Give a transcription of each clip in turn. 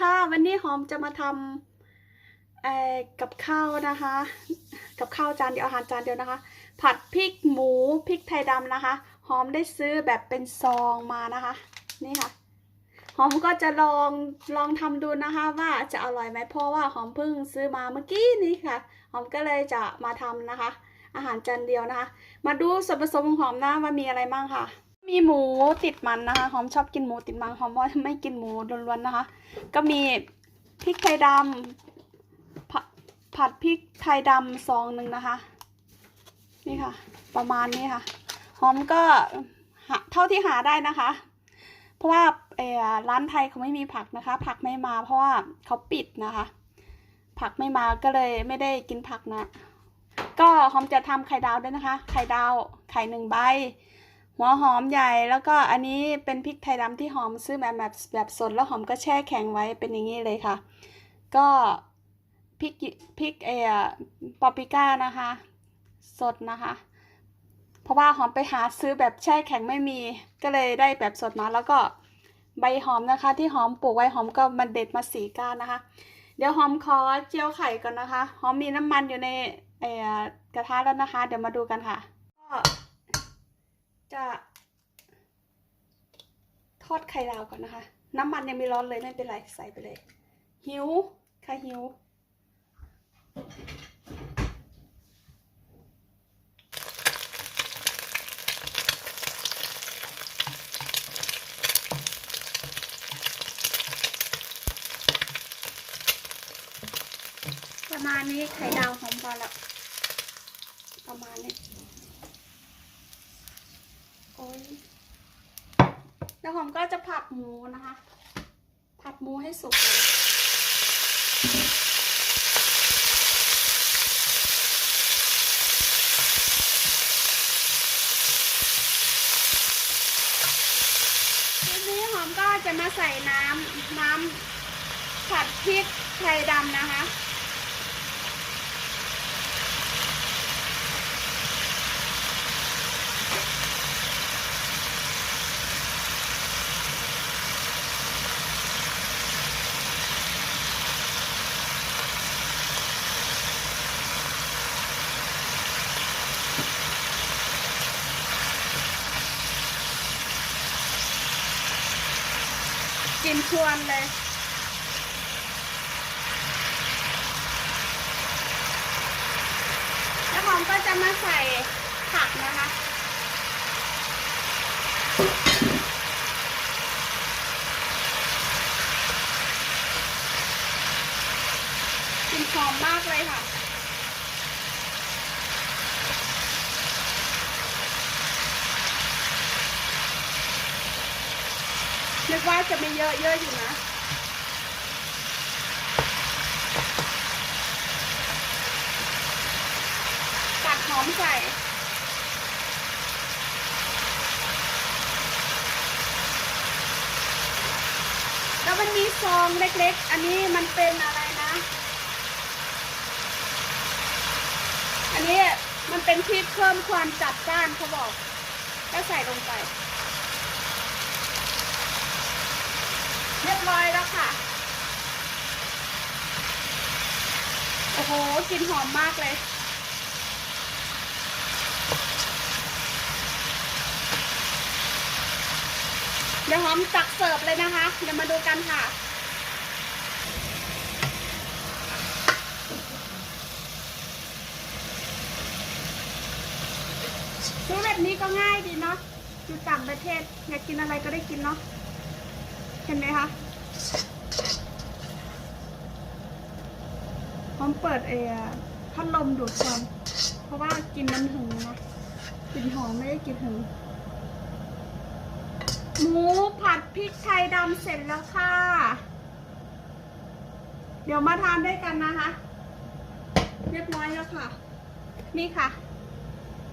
ค่ะ วันนี้หอมจะมาทำกับข้าวนะคะ กับข้าวจานเดียวอาหารจานเดียวนะคะ ผัดพริกหมูพริกไทยดำนะคะ หอมได้ซื้อแบบเป็นซองมานะคะ นี่ค่ะ หอมก็จะลองลองทำดูนะคะ ว่าจะอร่อยไหมเพราะว่าหอมเพิ่งซื้อมาเมื่อกี้นี้ค่ะ หอมก็เลยจะมาทำนะคะ อาหารจานเดียวนะคะ มาดูส่วนผสมของหอมนะว่ามีอะไรบ้างค่ะ มีหมูติดมันนะคะหอมชอบกินหมูติดมันหอมว่าไม่กินหมูล้วนๆนะคะ ก็มีพริกไทยดำผผัดพริกไทยดำซองหนึ่งนะคะ นี่ค่ะ ประมาณนี้ค่ะ หอมก็หาเท่าที่หาได้นะคะ เพราะว่าร้านไทยเขาไม่มีผักนะคะ ผักไม่มาเพราะว่าเขาปิดนะคะ ผักไม่มาก็เลยไม่ได้กินผักนะ ก็หอมจะทำไข่ดาวด้วยนะคะ ไข่ดาวไข่หนึ่งใบ หัวหอมใหญ่แล้วก็อันนี้เป็นพริกไทยดำที่หอมซื้อแบบแบบแบบสดแล้วหอมก็แช่แข็งไว้เป็นอย่างนี้เลยค่ะ ก็พริกพริกเอ่อปาปริก้านะคะ สดนะคะ เพราะว่าหอมไปหาซื้อแบบแช่แข็งไม่มี ก็เลยได้แบบสดมาแล้วก็ใบหอมนะคะ ที่หอมปลูกไว้หอมก็มาเด็ดมาสีก้านนะคะ เดี๋ยวหอมขอเจียวไข่ก่อนนะคะ หอมมีน้ำมันอยู่ในเอ่อกระทะแล้วนะคะ เดี๋ยวมาดูกันค่ะก็ จะทอดไข่ดาวก่อนนะคะ น้ำมันยังไม่ร้อนเลยไม่เป็นไรใส่ไปเลย หิวค่ะหิว ประมาณนี้ไข่ดาวหอมพอแล้วประมาณนี้ โอ้ยแล้วหอมก็จะผัดหมูนะคะ ผัดหมูให้สุกเลยทีนี้หอมก็จะมาใส่น้ำน้ำผัดพริกไทยดำนะคะ กิน ชวนเลย แล้วหอมก็จะมาใส่ผักนะคะกินหอมมากเลยค่ะ น่าจะไม่เยอะเยอะอยู่นะตัดหอมใส่แล้วมันมีซองเล็กๆ อันนี้มันเป็นอะไรนะ อันนี้มันเป็นพริกเพิ่มความจัดจ้านเขาบอก ก็ใส่ลงไป เรียบร้อยแล้ว ค่ะ โอ้โหกลิ่นหอมมากเลย เดี๋ยวหอมตักเสิร์ฟเลยนะคะ เดี๋ยวมาดูกันค่ะซื้อแบบนี้ก็ง่ายดีเนาะอยู่ต่างประเทศอยากกินอะไรก็ได้กินเนาะเห็นไหมคะ พร้อมเปิดเอพัดลมดูดควันเพราะว่ากินมันหึงนะกลิ่นหอมไม่ได้กลิ่นหึงหมูผัดพริกไทยดำเสร็จแล้วค่ะ เดี๋ยวมาทานด้วยกันนะคะ เรียบร้อยแล้วค่ะ นี่ค่ะ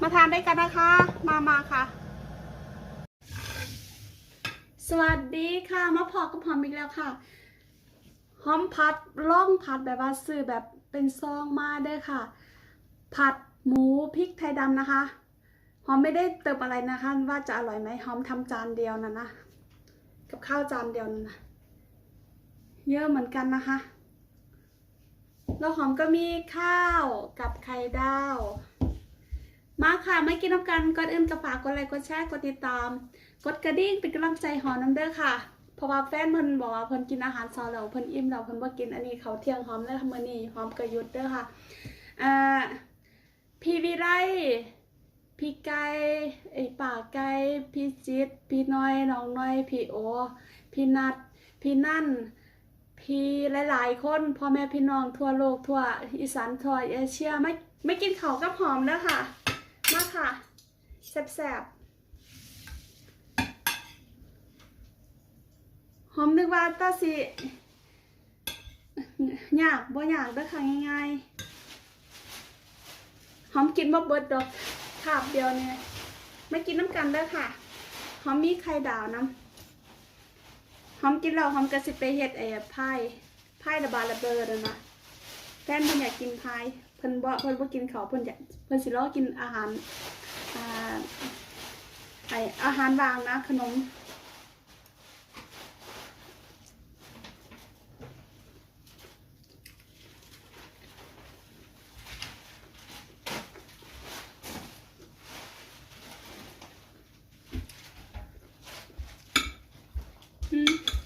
มาทานด้วยกันนะคะ มามาค่ะ สวัสดีค่ะมาพอกับหอมอีกแล้วค่ะหอมผัดล่องผัดแบบว่าซื้อแบบเป็นซองมาเด้อค่ะ ผัดหมูพริกไทยดำนะคะหอมไม่ได้เติมอะไรนะคะ ว่าจะอร่อยไหมหอมทำจานเดียวนะนะกับข้าวจานเดียวนะนะเยอะเหมือนกันนะคะแล้วหอมก็มีข้าวกับไข่ดาว ค่ะไม่กินน้ำกันก่อนอื่นก็ฝากกดไลค์กดแชร์กดติดตาม กดกระดิ่งเป็นกำลังใจหอน้ำเด้อค่ะ เพราะว่าแฟนเพิ่นบอกว่าเพิ่นกินอาหารเช้าแล้วเพิ่นอิ่มแล้วเพิ่นบ่กินอันนี้เขาเที่ยงหอมแล้วทำมื้อนี้หอมก็หยุดเด้อค่ะอ่าพี่วิไลพี่ไก่ไอ้ป่าไก่พี่จิต พี่น้อยน้องน้อย พี่โอ พี่นัด พี่นั่น พี่หลาย ๆ คนพ่อแม่พี่น้องทั่วโลกทั่วอีสานทั่วเอเชียไม่ไม่กินเขากับหอมเด้อค่ะ มาค่ะแซ่บๆหอมนึกว่าตาสิยากบ่ยากเด้อค่ะง่ายๆหอมกินบ่เบิดดอกคาบเดียวเนี่ยไม่กินน้ำกันเด้อค่ะหอมมีไข่ดาวน้ำหอมกินแล้วหอมก็สิไปเฮ็ดไอ้พายพายระบาดระเบิดนั่นะแฟนเพิ่นอยากกินพาย พิ่นบ่เพิ่นบ่กินข้าวเพิ่นอยากเพิ่นสิรอกินอาหารอ่าไออาหารวางนะขนมอืม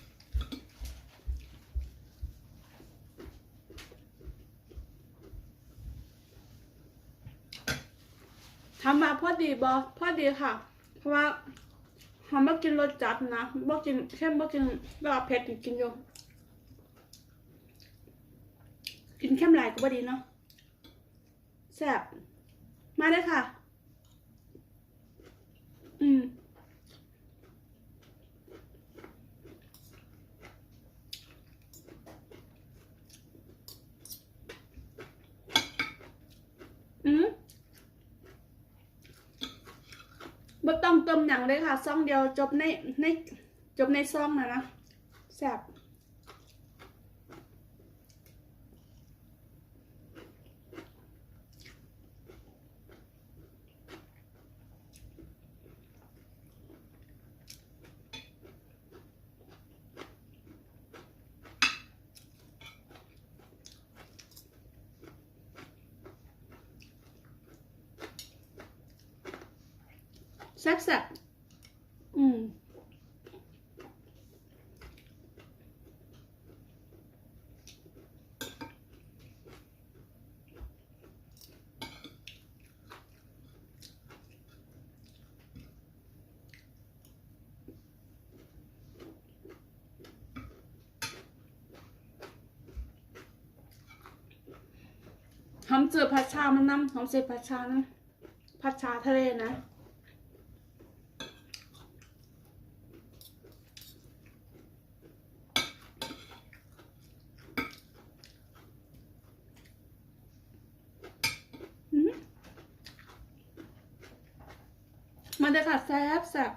มาพอดีบอพอดีค่ะ เพราะว่าหอมบ่กินรสจัดนะบ่กินเข้มบ่กินแบบเผ็ดนี่กินอยู่กินเข้มหลายก็บ่ดีเนาะแซ่บมาเลยค่ะ อืม อืมบ่ ต้องเติมหนังเลยค่ะ ซองเดียวจบในในจบในซองนะนะแซ่บ แซ่บแซ่บอืมหอมเจอผัดชามันนำหอมเจอผัดชานะผัดชาทะเลนะ อืม มันจะค่ะแซ่บแซ่บ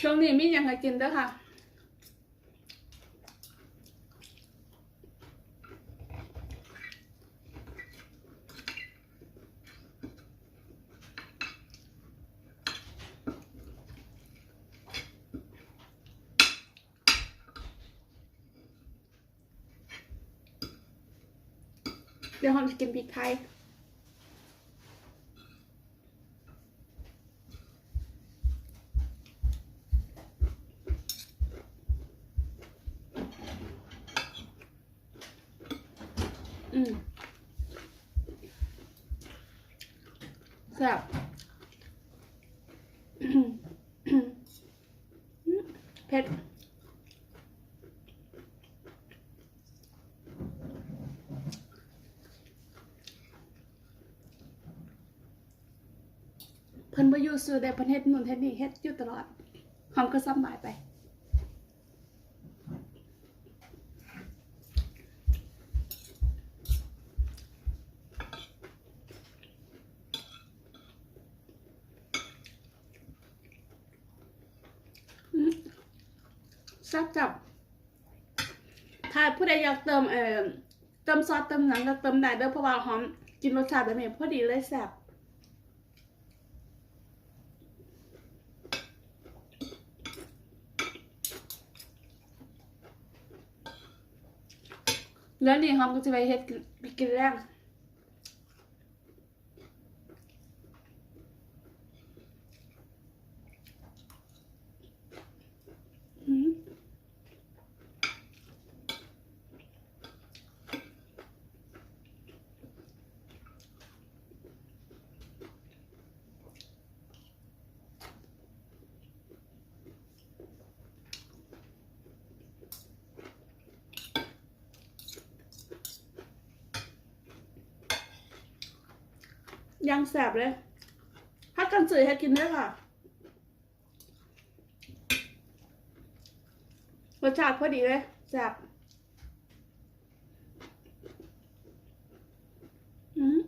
ช่วงนี้มีอย่างไรกินด้วยค่ะ ดี๋ยวเราจะกินพริกไทยอืมแซ่บอืมอืมเผ็ด เพิ่นบ่อยู่ ซื่อได้พิ่นเฮ็ดนู่นเฮ็ดนี่เฮ็ดอยู่ตลอดหอมก็สำบายไปซ่บจับ ถ้าผู้ใดอยากเติมเอ่อเติมซอสเติมหนังก็เติมได้เด้อเพราะว่าหอมกินรสชาติแบบนี้พอดีเลยแซ่บ แล้วนี่หอมก็จะไปเฮ็ดกิกินแรงอืม ยังแสบเลยพักกันสื่อให้กินด้วยค่ะรสชาติพอดีเลยแสบอืม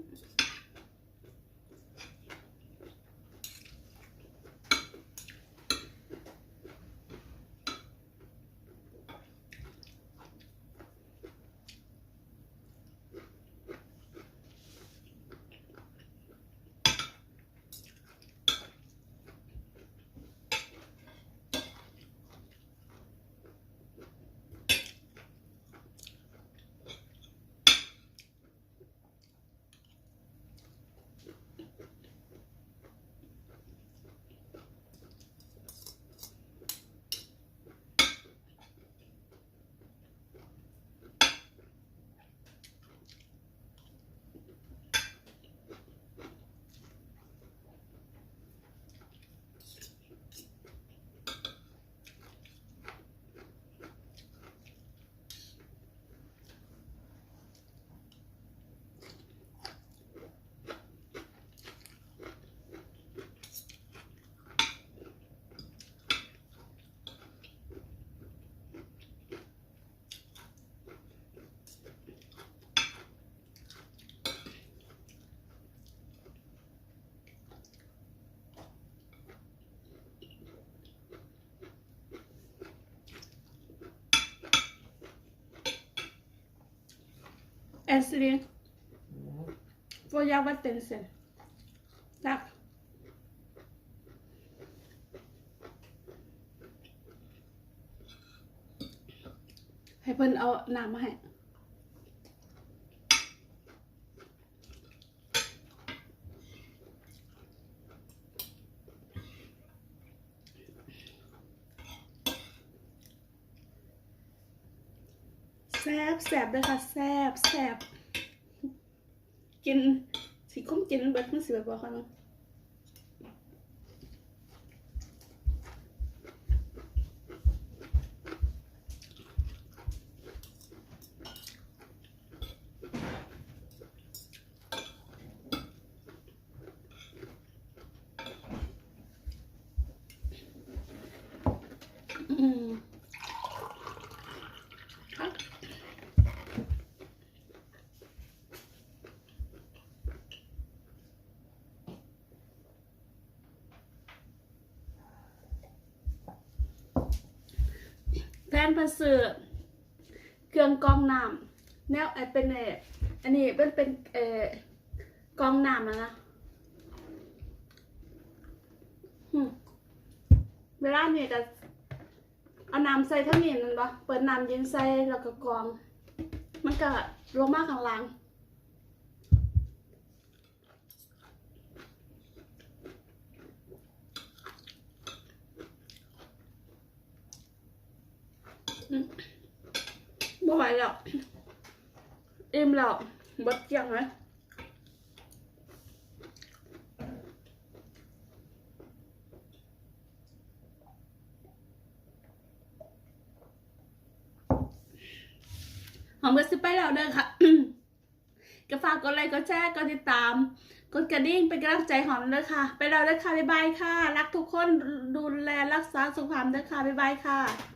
แอนซิลีนโฟยาวัตเตนเซนตักให้เพิ่นเอาน้ำมาให้ แซ บแซบเลยค่ะแซบแซบกินสีก้มกินเบิดมันสีแบบว่าค่ะ แพนพัสอเครื่องกรองน้ำแนวไอเป็นเออันนี้เป็นเป็นเออกรองน้ำนะฮึเวลาเนี่ยก็เอาน้ำใส่เท่านี้นั่นปะเปิดน้ำเย็นใส่แล้วก็กรอง มันก็ลงมากข้างล่าง บ่ไหวแล้วอิ่มแล้วบดเจียังเลยหอมก็สิไปแล้วเด้อค่ะก็ฝากกดไลค์กดแชร์กดติดตาม กดกระดิ่งเป็นกำลังใจหอมเด้อค่ะ ไปแล้วเด้อค่ะ บ๊ายบายค่ะ รักทุกคนดูแลรักษาสุขภาพเด้อค่ะ บ๊ายบายค่ะ